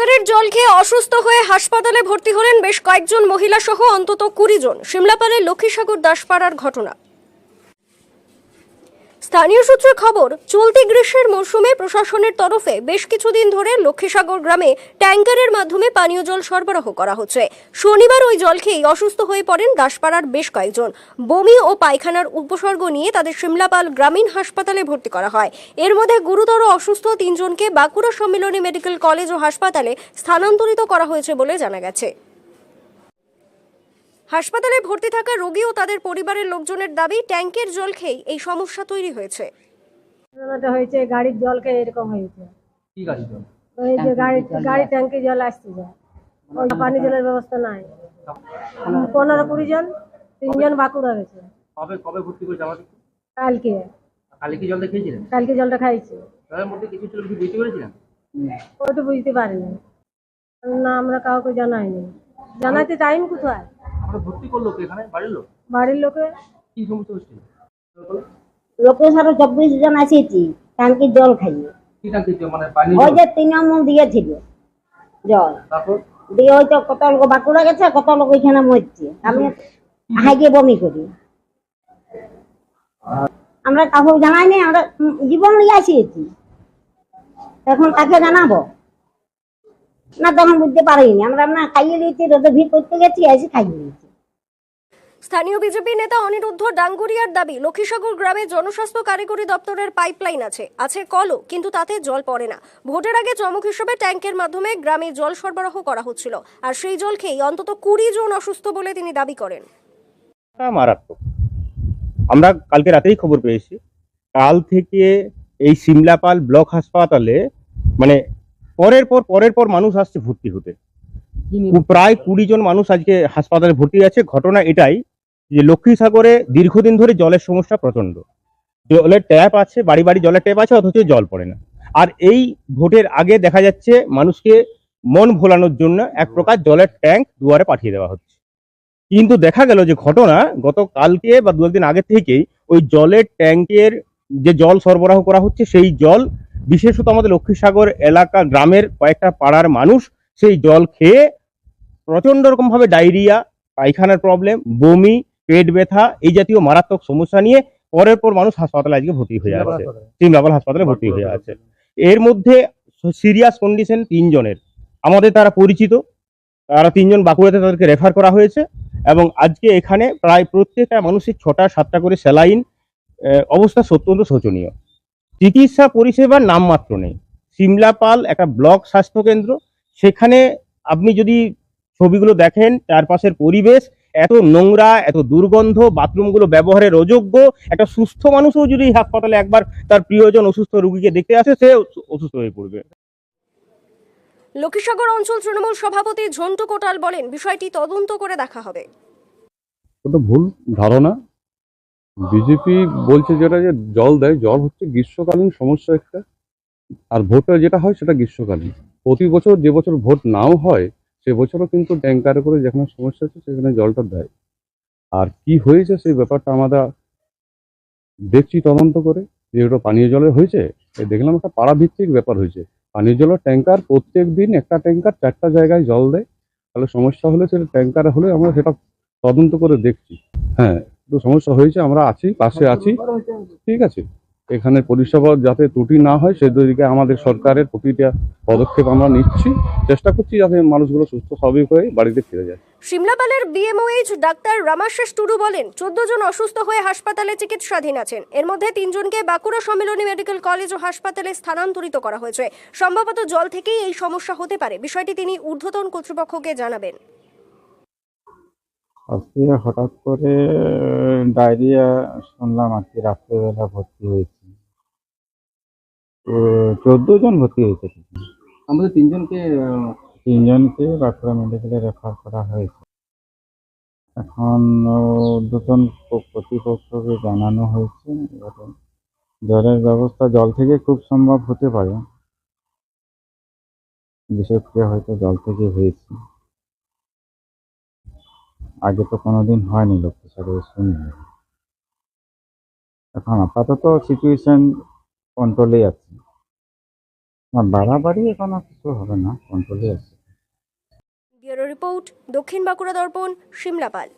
ট্যাঙ্কারের জল খেয়ে অসুস্থ হয়ে হাসপাতালে ভর্তি হলেন বেশ কয়েকজন মহিলা সহ অন্তত কুড়ি জন। সিমলাপালের লক্ষ্মীসাগর দাসপাড়ার ঘটনা। স্থানীয় সূত্রে খবর, চলতি গ্রীষ্মের মরশুমে প্রশাসনের তরফে বেশ কিছুদিন ধরে লক্ষ্মীসাগর গ্রামে ট্যাঙ্কারের মাধ্যমে পানীয় জল সরবরাহ করা হচ্ছে। শনিবার ওই জল খেয়েই অসুস্থ হয়ে পড়েন দাসপাড়ার বেশ কয়েকজন। বমি ও পায়খানার উপসর্গ নিয়ে তাদের সিমলাপাল গ্রামীণ হাসপাতালে ভর্তি করা হয়। এর মধ্যে গুরুতর অসুস্থ তিনজনকে বাঁকুড়া সম্মিলনী মেডিকেল কলেজ ও হাসপাতালে স্থানান্তরিত করা হয়েছে বলে জানা গেছে। হাসপাতালে ভর্তি থাকা রোগী ও তাদের পরিবারের লোকজনের দাবি ট্যাঙ্কের জল খেয়েই এই সমস্যা তৈরি হয়েছে। ঘটনাটা হয়েছে গাড়ির জল খেয়ে এরকম হয়েছে। কি গাড়ি জল? ওই যে গাড়ি গাড়ি ট্যাঙ্কি জল আসছে যায় ওই পানি জলের ব্যবস্থা নাই। পনেরো কুড়ি জন তিনজন বাঁকুড়া গেছে। কবে কবে ভর্তি করেছে আমাকে কালকে। কালকে জলটা খাইছে। জলের মধ্যে কিছু ছিল কি বুঝতে পেরেছিলেন? ওইটা বুঝতে পারিনি। না আমরা কাউকে জানাইনি। জানাইতে টাইম কোথায়? আমরা ভর্তি করল কে এখানে বাড়ির লোক? বাড়ির লোকে? কি সমস্যা হচ্ছিল লোকের সাথে চব্বিশ জন আসিয়েছি ট্যাঙ্কির জল খাইয়ে। কি টাঙ্কি মানে পানি ওই জল? যে তৃণমূল দিয়েছিল জল। তারপর? দিয়ে ওই তো কত লোক বাঁকুড়া গেছে কত লোক ওইখানে মরছে। আমি হাইগে বমি করি। আমরা কাউকে জানাইনি আমরা জীবন নিয়ে আসিয়েছি এখন কাকে জানাব? না তখন বুঝতে পারিনি। আমরা না খাইয়ে দিয়েছি রোদে ভিড় করতে গেছি এসে খাইয়ে দিয়েছি। স্থানীয় বিজেপি নেতা অনিরুদ্ধ ডাঙ্গুরিয়ার দাবি লক্ষ্মীসাগর গ্রামে জনস্বাস্থ্য কারিগরি দপ্তরের পাইপলাইন আছে। আছে কলও কিন্তু তাতে জল পড়ে না। ভোটের আগে চমক হিসেবে ট্যাঙ্কের মাধ্যমে গ্রামে জল সরবরাহ করা হচ্ছিল। আর সেই জল খেয়েই অন্তত কুড়ি জন অসুস্থ বলে তিনি দাবি করেন। মারাত্মক। আমরা কালকে রাতেই খবর পেয়েছি। কাল থেকে এই সিমলাপাল ব্লক হাসপাতালে মানে পরের পর পরের পর মানুষ আসছে ভর্তি হতে। প্রায় কুড়ি জন মানুষ আজকে হাসপাতালে ভর্তি আছে। ঘটনা এটাই যে লক্ষ্মীসাগরে দীর্ঘদিন ধরে জলের সমস্যা প্রচণ্ড জলের ট্যাপ আছে বাড়ি বাড়ি জলের ট্যাপ আছে অথচ জল পড়ে না। আর এই ভোটের আগে দেখা যাচ্ছে মানুষকে মন ভোলানোর জন্য এক প্রকার জলের ট্যাঙ্ক দুয়ারে পাঠিয়ে দেওয়া হচ্ছে। কিন্তু দেখা গেল যে ঘটনা গত কালকে বা দু একদিন আগে থেকেই ওই জলের ট্যাঙ্কের যে জল সরবরাহ করা হচ্ছে সেই জল বিশেষত আমাদের লক্ষ্মীসাগর এলাকা গ্রামের কয়েকটা পাড়ার মানুষ সেই জল খেয়ে প্রচণ্ড রকম ভাবে ডায়রিয়া পায়খানার প্রবলেম বমি পেট ব্যথা এই জাতীয় মারাত্মক সমস্যা নিয়ে পরের পর মানুষ হাসপাতালে আজকে ভর্তি হয়ে আছে। সিমলাপাল হাসপাতালে ভর্তি হয়ে আছে। এর মধ্যে সিরিয়াস কন্ডিশন তিনজনের। আমাদের তারা পরিচিত। তারা তিনজন বাঁকুড়াতে তাদেরকে রেফার করা হয়েছে এবং আজকে এখানে প্রায় প্রত্যেকটা মানুষের ছটা সাতটা করে স্যালাইন অবস্থা অত্যন্ত শোচনীয়। চিকিৎসা পরিষেবার নামমাত্র নেই। সিমলাপাল একটা ব্লক স্বাস্থ্য কেন্দ্র সেখানে আপনি যদি ছবিগুলো দেখেন চারপাশের পরিবেশ এত নোংরা এত দুর্গন্ধ বাথরুমগুলো ব্যবহারের অযোগ্য একটা সুস্থ মানুষও যদি হাসপাতালে একবার তার প্রিয়জন অসুস্থ রুগীকে দেখতে আসে সে অসুস্থ হয়ে পড়বে। লক্ষ্মীসাগর অঞ্চল তৃণমূল সভাপতি ঝন্টু কোটাল বলেন বিষয়টি তদন্ত করে দেখা হবে। ওটা ভুল ধারণা। বিজেপি বলছে যেটা যে জল দেয়, জল হচ্ছে গ্রীষ্মকালীন সমস্যা একটা। আর ভোটটা যেটা হয় সেটা গ্রীষ্মকালীন। প্রতি বছর যে বছর ভোট নাও হয়, সে বছরও কিন্তু ট্যাঙ্কারে করে যেখানে সমস্যা হচ্ছে সেখানে জলটা দেয়। আর কি হয়েছে সেই ব্যাপারটা আমরা দেখছি তদন্ত করে। যে ওটা পানীয় জলের হয়েছে দেখলাম একটা পাড়াভিত্তিক ব্যাপার হয়েছে। পানীয় জলের ট্যাঙ্কার প্রত্যেক দিন একটা ট্যাঙ্কার চারটা জায়গায় জল দেয়। তাহলে সমস্যা হলে সেটা ট্যাঙ্কারে হলে আমরা সেটা তদন্ত করে দেখছি। হ্যাঁ তো সমস্যা হয়েছে, আমরা আছি, পাশে আছি। ঠিক আছে? এখানে পরিষেবা যাতে ত্রুটি না হয়, সেদিকে আমাদের সরকারের প্রতিটা পদক্ষেপ আমরা নিচ্ছি। চেষ্টা করছি যাতে মানুষগুলো সুস্থ, স্বাভাবিক হয়ে বাড়িতে ফিরে যায়। সিমলাপালের বিএমওএইচ ডাক্তার রামাশেষ টুডু বলেন, চোদ্দ জন অসুস্থ হয়ে হাসপাতালে চিকিৎসাধীন আছেন। এর মধ্যে তিনজনকে বাঁকুড়া সম্মিলনী মেডিকেল কলেজ ও হাসপাতালে স্থানান্তরিত করা হয়েছে। সম্ভবত জল থেকেই এই সমস্যা হতে পারে। বিষয়টি তিনি ঊর্ধ্বতন কর্তৃপক্ষকে জানাবেন। আজকে হঠাৎ করে ডায়রিয়া শুনলাম আর কি রাত্রেবেলা ভর্তি হয়েছি। তো চোদ্দ জন ভর্তি হয়েছে। আমাদের তিনজনকে তিনজনকে বাঁকুড়া মেডিকেলে রেফার করা হয়েছে। এখন দুজন কর্তৃপক্ষকে জানানো হয়েছে। এবারে জলের ব্যবস্থা জল থেকে খুব সম্ভব হতে পারে। বিষক্রিয়া হয়তো জল থেকে হয়েছে। আগে তো কোনোদিন হয়নি লক্ষ্মীসাগরে শুনিনি এখন আপাতত সিচুয়েশন কন্ট্রোলে আছে। না, বাড়াবাড়ি এখন কিছু হবে না কন্ট্রোলে আছে। রিপোর্ট, দক্ষিণ বাঁকুড়া দর্পণ সিমলাপাল